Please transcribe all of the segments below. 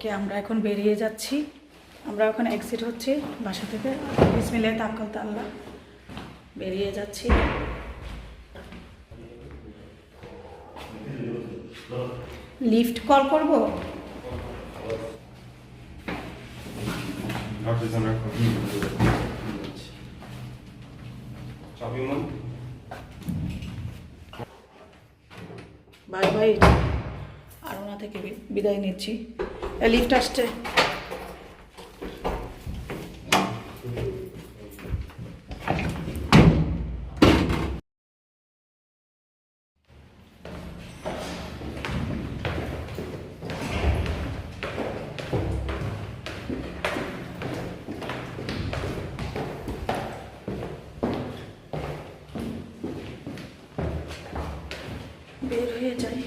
ওকে আমরা এখন বেরিয়ে যাচ্ছি। আমরা এখন এক্সিট হচ্ছি বাসা থেকে। বিসমিল্লাহ তাক্কাল আল্লাহ বেরিয়ে যাচ্ছি। লিফট কল করব? বাই বাই থেকে বিদায় নিচ্ছি। লিফট আসছে। বের হয়ে যাই।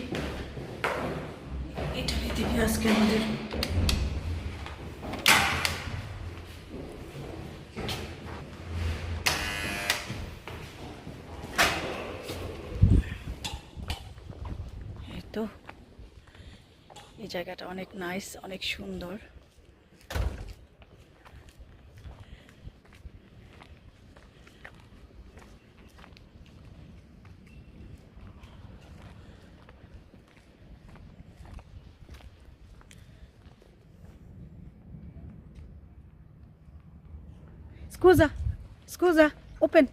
ইটালি থেকে আজকে আমাদের? এই জায়গাটা অনেক নাইস অনেক সুন্দর। Scusa, scusa, open.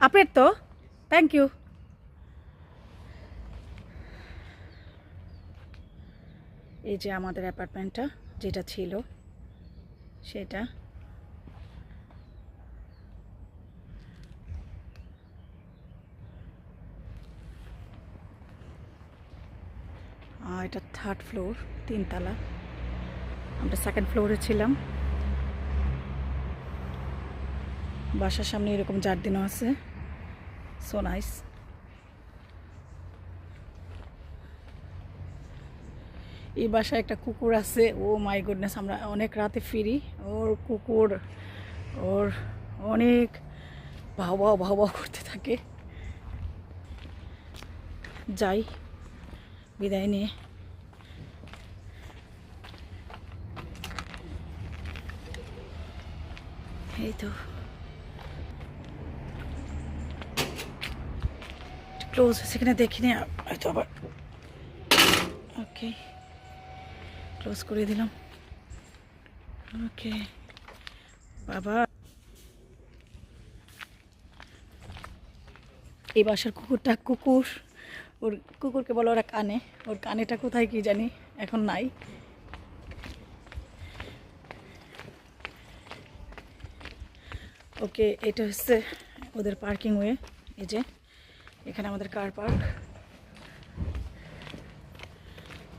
Aperto? Thank you. এই যে আমাদের অ্যাপার্টমেন্টটা যেটা ছিল সেটা এটা থার্ড ফ্লোর তিনতলা আমরা সেকেন্ড ফ্লোরে ছিলাম বাসার সামনে এরকম জার্দিনও আছে। সো নাইস এই বাসায় একটা কুকুর আছে। ও মাই গুডনেস আমরা অনেক রাতে ফিরি। ওর কুকুর, ওর অনেক ভাও ভাও করতে থাকে। যাই, বিদায় নিয়ে। এই তো। ক্লোজ সেখানে দেখিনি হয়তো আবার। ওকে ক্লোজ করে দিলাম। ওকে বাবা। এই বাসার কুকুরটা কুকুর। ওর কুকুরকে বলো ওরা কানে। ওর কানেটা কোথায় কি জানি, এখন নাই। ওকে এটা হচ্ছে ওদের পার্কিং ওয়ে এই যে। এখানে আমাদের কার পার্ক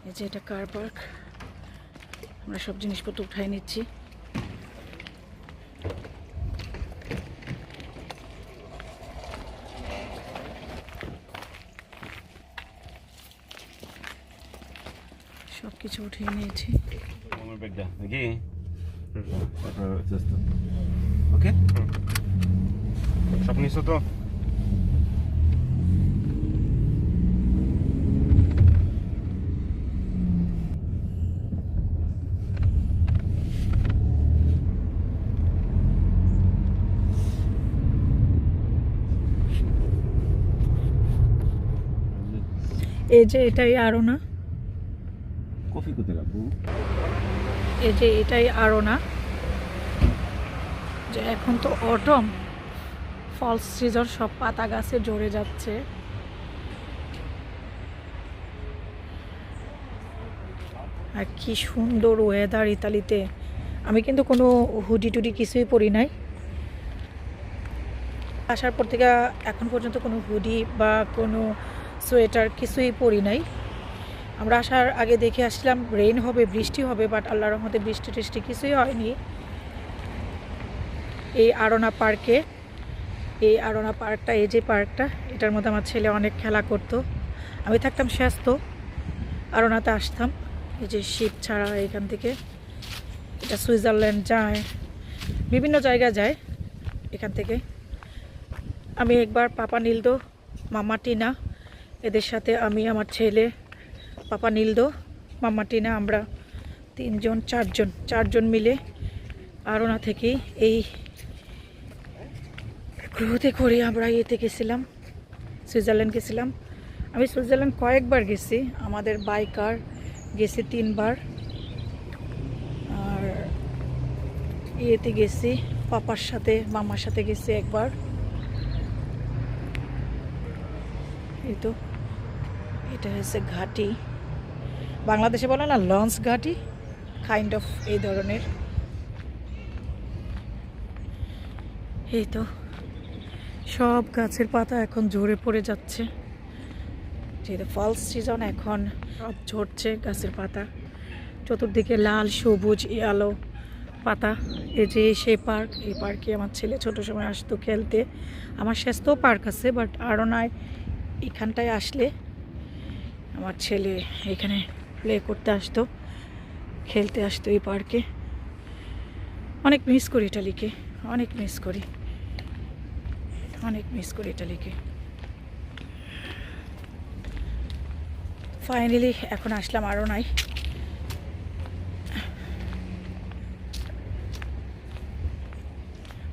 এই যে এটা কার পার্ক আমরা সব জিনিসপত্র উঠাই নিচ্ছি। সব কিছু উঠিয়ে নিয়েছি। ওকে সব নিছো তো? এই যে এটাই আরও না কফি কোথায় রাখব? এই যে এটাই আরও না যে এখন তো অটম। ফলস সিজন সব পাতা গাছে জড়ে যাচ্ছে। আর কি সুন্দর ওয়েদার ইতালিতে। আমি কিন্তু কোনো হুডি টুডি কিছুই পরি নাই। আসার পর থেকে এখন পর্যন্ত কোনো হুডি বা কোনো সোয়েটার কিছুই পরি নাই। আমরা আসার আগে দেখে আসছিলাম রেইন হবে, বৃষ্টি হবে বাট আল্লাহর রহমতে বৃষ্টি টিষ্টি কিছুই হয়নি। এই আরোনা পার্কে, এই আরোনা পার্কটা, এই যে পার্কটা, এটার মধ্যে আমার ছেলে অনেক খেলা করতো। আমি থাকতাম ব্যস্ত আরোনাতে আসতাম। এই যে শিপ ছাড়া এখান থেকে, এটা সুইজারল্যান্ড যায়, বিভিন্ন জায়গা যায় এখান থেকে। আমি একবার পাপা নীলদো, মামা টিনা এদের সাথে আমি, আমার ছেলে, পাপা নীলদো, মাম্মা টিনা, আমরা তিনজন, চারজন চারজন মিলে আরোনা থেকেই এই গ্রহতে করে আমরা ইয়েতে গেছিলাম, সুইজারল্যান্ড গেছিলাম। আমি সুইজারল্যান্ড কয়েকবার গেছি, আমাদের বাইকার গেছি তিনবার। আর ইয়েতে গেছি, পাপার সাথে মামার সাথে গেছি একবার। এই তো। এটা হচ্ছে ঘাটি। বাংলাদেশে বলে না, লঞ্চ ঘাটি কাইন্ড অফ এই ধরনের। এই তো, সব গাছের পাতা এখন ঝরে পড়ে যাচ্ছে। যেহেতু ফলস সিজন এখন সব ঝরছে গাছের পাতা। চতুর্দিকে লাল, সবুজ আলো পাতা। এই যে সেই পার্ক, এই পার্কে আমার ছেলে ছোট সময় আসতো খেলতে। আমার স্বাস্থ্য পার্ক আছে বাট আরও নয় এখানটায় আসলে আমার ছেলে এখানে প্লে করতে আসতো, খেলতে আসতো এই পার্কে অনেক মিস করি ইটালিকে, অনেক মিস করি। অনেক মিস করি ইটালিকে। ফাইনালি এখন আসলাম আরও নাই।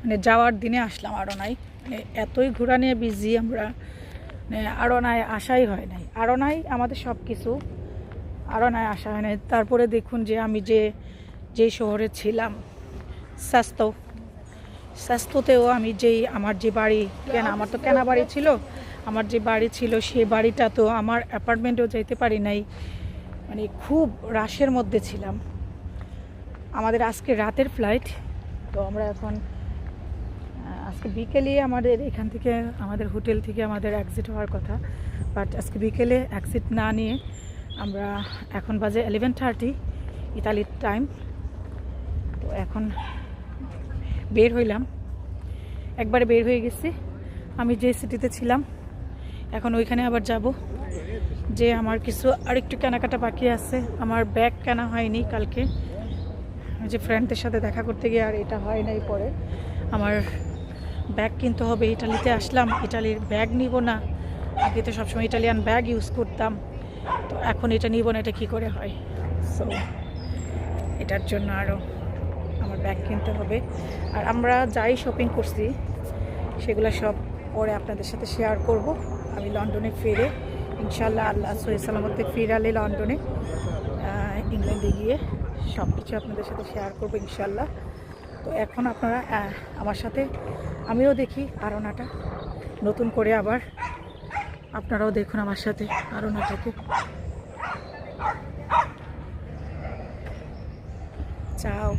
মানে যাওয়ার দিনে আসলাম আরও নাই। মানে এতই ঘোরা নিয়ে বিজি আমরা। মানে আরও নাই আসাই হয় নাই। আরও নাই আমাদের সব কিছু নাই আসা হয় নাই। তারপরে দেখুন যে আমি যে যে শহরে ছিলাম, স্বাস্থ্য, স্বাস্থ্যতেও আমি যেই আমার যে বাড়ি, কেনা আমার তো কেনা বাড়ি ছিল, আমার যে বাড়ি ছিল সে বাড়িটা তো আমার অ্যাপার্টমেন্টেও যেতে পারি নাই। মানে খুব রাশের মধ্যে ছিলাম। আমাদের আজকে রাতের ফ্লাইট, তো আমরা এখন আজকে বিকেলে আমাদের এখান থেকে, আমাদের হোটেল থেকে আমাদের এক্সিট হওয়ার কথা। বাট আজকে বিকেলে এক্সিট না নিয়ে আমরা এখন বাজে এলেভেন থার্টি ইতালির টাইম তো এখন বের হইলাম। একবারে বের হয়ে গেছি। আমি যে সিটিতে ছিলাম, এখন ওইখানে আবার যাব। যে আমার কিছু আরেকটু কেনাকাটা বাকি আছে, আমার ব্যাগ কেনা হয়নি কালকে। যে ফ্রেন্ডদের সাথে দেখা করতে গিয়ে আর এটা হয় নাই পরে। আমার ব্যাগ কিনতে হবে, ইটালিতে আসলাম, ইটালির ব্যাগ নিব না। আগে তো সবসময় ইটালিয়ান ব্যাগ ইউজ করতাম, তো এখন এটা নিব না, এটা কী করে হয়? সো এটার জন্য আরও আমার ব্যাগ কিনতে হবে। আর আমরা যাই শপিং করছি, সেগুলো সব পরে আপনাদের সাথে শেয়ার করব। আমি লন্ডনে ফিরে ইনশাল্লাহ আল্লাহ সহি সালামতে ফিরালে লন্ডনে ইংল্যান্ডে গিয়ে সব কিছু আপনাদের সাথে শেয়ার করব ইনশাল্লাহ তো এখন আপনারা আমার সাথে আমিও দেখি আরোনাটা। নতুন করে আবার আপনারাও দেখুন আমার সাথে আরোনাটাকে। চাও।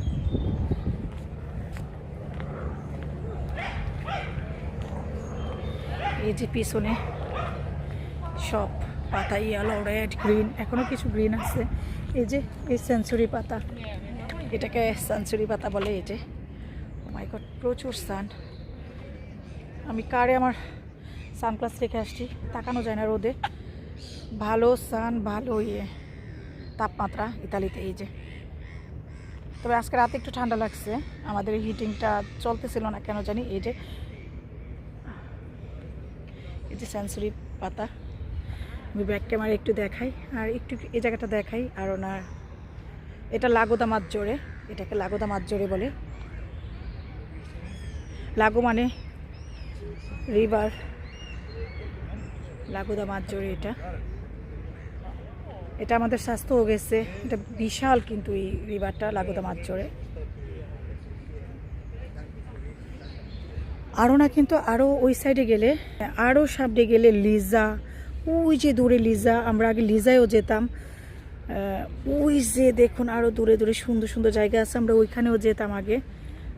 এই যে পিছনে সব পাতা ইয়েলো রেড গ্রিন এখনও কিছু গ্রিন আছে। এই যে, এই সেঞ্চুরি পাতা। এটাকে সেঞ্চুরি পাতা বলে এই যে। মাই গড প্রচুর সান আমি কারে আমার সানগ্লাস রেখে আসছি, তাকানো যায় না রোদে। ভালো সান, ভালো ইয়ে তাপমাত্রা ইতালিতে এই যে। তবে আজকে রাতে একটু ঠান্ডা লাগছে, আমাদের হিটিংটা চলতেছিল না কেন জানি, এই যে এই যে সেন্সরি পাতা। আমি ব্যাক ক্যামেরা একটু দেখাই, আর একটু এই জায়গাটা দেখাই, আর ওনার, এটা লাগোদা মাছ জোরে এটাকে লাগোদা মাছ জোরে বলে। লাগো মানে রিভার লাগোদা মাছ জোরে এটা। এটা আমাদের স্বাস্থ্যও গেছে। এটা বিশাল কিন্তু এই রিভারটা লাগোদা মাছ জোরে আরও না কিন্তু আরও ওই সাইডে গেলে আরও সামনে গেলে লিজা ওই যে দূরে লিজা আমরা আগে লিজায়ও যেতাম। ওই যে দেখুন আরও দূরে দূরে সুন্দর সুন্দর জায়গা আছে, আমরা ওইখানেও যেতাম আগে।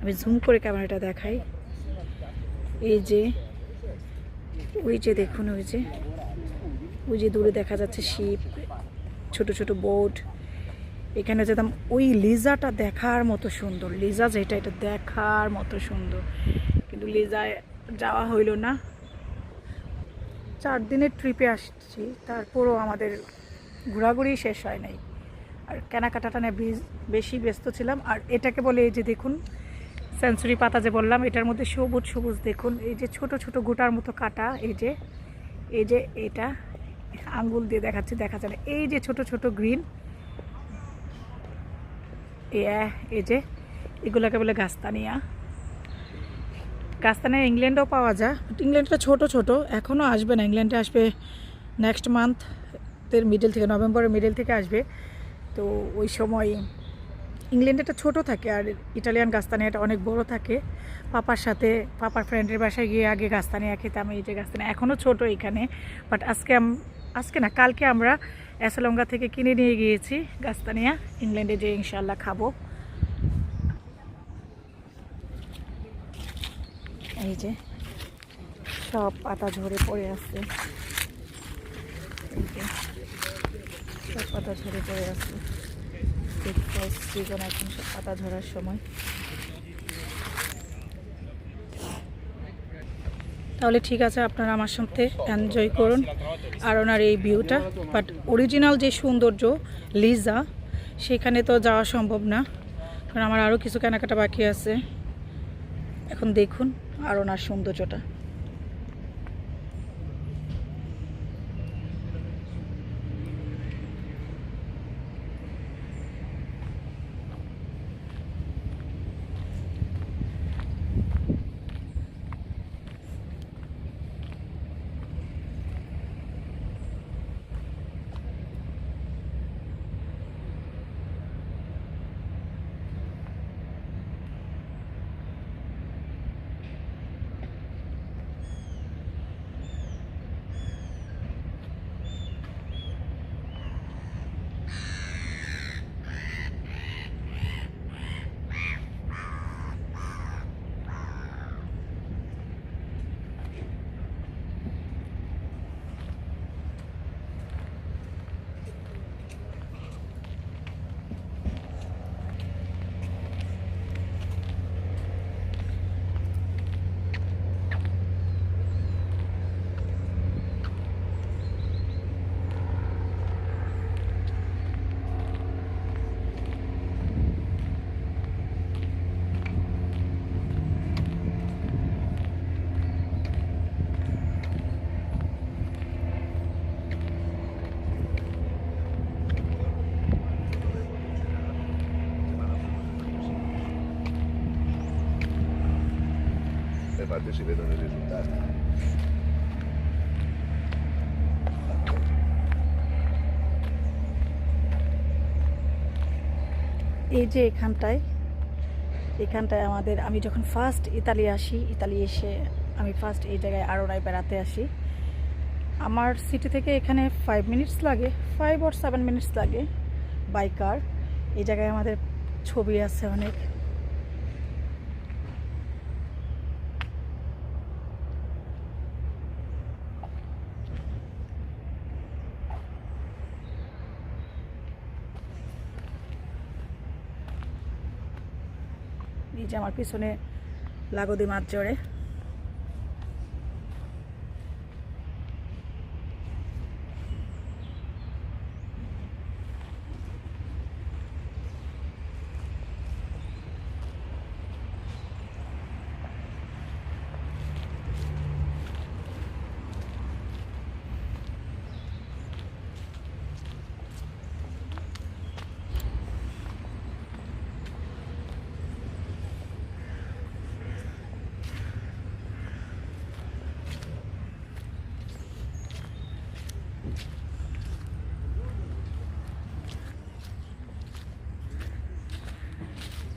আমি জুম করে ক্যামেরাটা দেখাই। এই যে, ওই যে দেখুন, ওই যে ওই যে দূরে দেখা যাচ্ছে শিপ, ছোট ছোট বোট। এখানে যেতাম, ওই লিজাটা দেখার মতো সুন্দর। লিজা যেটা, এটা দেখার মতো সুন্দর। কিন্তু লিজায় যাওয়া হইল না। চার দিনের ট্রিপে আসছি, তারপরও আমাদের ঘোরাঘুরি শেষ হয় নাই। আর কেনাকাটাটা নিয়ে বেশি ব্যস্ত ছিলাম। আর এটাকে বলে এই যে দেখুন সেঞ্চুরি পাতা যে বললাম, এটার মধ্যে সবুজ সবুজ দেখুন, এই যে ছোট ছোট গোটার মতো কাটা, এই যে এই যে এটা আঙ্গুল দিয়ে দেখাচ্ছি, দেখা যায়। এই যে ছোট ছোট গ্রিন এই যে, এগুলোকে বলে গাস্তানিয়া। গাস্তানিয়া ইংল্যান্ডেও পাওয়া যায় ইংল্যান্ডটা ছোট ছোট এখনও আসবে না। ইংল্যান্ডে আসবে নেক্সট মান্থের মিডল থেকে নভেম্বরের মিডল থেকে আসবে। তো ওই সময় ইংল্যান্ডেটা ছোটো থাকে আর ইটালিয়ান গাস্তানিয়াটা অনেক বড় থাকে। পাপার সাথে, পাপার ফ্রেন্ডের বাসায় গিয়ে আগে গাস্তানিয়া খেতাম, এই যে গাস্তানিয়া এখনও ছোট এখানে বাট আজকে আজকে না, কালকে আমরা অ্যাসালঙ্গা থেকে কিনে নিয়ে গিয়েছি গাস্তানিয়া ইংল্যান্ডে যে ইনশাল্লাহ খাব। এই যে সব পাতা ঝরে পড়ে আছে। সব পাতা ঝরে পড়ে আছে। এখন সব পাতা ঝরার সময়। তাহলে ঠিক আছে আপনারা আমার সাথে এনজয় করুন আর ওনার এই ভিউটা বাট অরিজিনাল যে সৌন্দর্য লিজা সেখানে তো যাওয়া সম্ভব না। কারণ আমার আরও কিছু কেনাকাটা বাকি আছে। এখন দেখুন আর ওনার সৌন্দর্যটা। E infatti si vedono i risultati. এই যে এখানটায় এখানটায় আমাদের, আমি যখন ফার্স্ট ইতালি আসি ইতালি এসে আমি ফার্স্ট এই জায়গায় আরোনায় বেড়াতে আসি। আমার সিটি থেকে এখানে ফাইভ মিনিটস লাগে ফাইভ অর সেভেন মিনিটস লাগে বাই কার এই জায়গায় আমাদের ছবি আছে অনেক। যে আমার পিছনে লাগদি মাছ জড়ে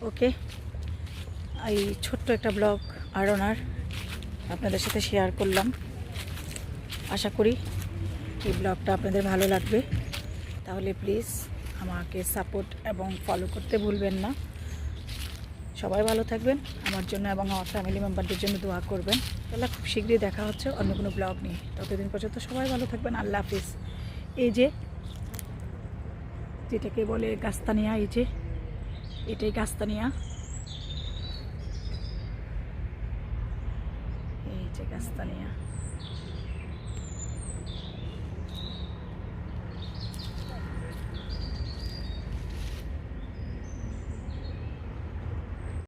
ওকে। এই ছোট্ট একটা ব্লগ আরনার আপনাদের সাথে শেয়ার করলাম। আশা করি এই ব্লগটা আপনাদের ভালো লাগবে। তাহলে প্লিজ আমাকে সাপোর্ট এবং ফলো করতে ভুলবেন না। সবাই ভালো থাকবেন। আমার জন্য এবং আমার ফ্যামিলি মেম্বারদের জন্য দোয়া করবেন। তাহলে খুব শীঘ্রই দেখা হচ্ছে অন্য কোনো ব্লগ নিয়ে। ততদিন পর্যন্ত সবাই ভালো থাকবেন। আল্লাহ হাফিজ। এই যে, যেটাকে বলে গাস্তানিয়া এই যে এটাই গাস্তানিয়া এই যে গাস্তানিয়া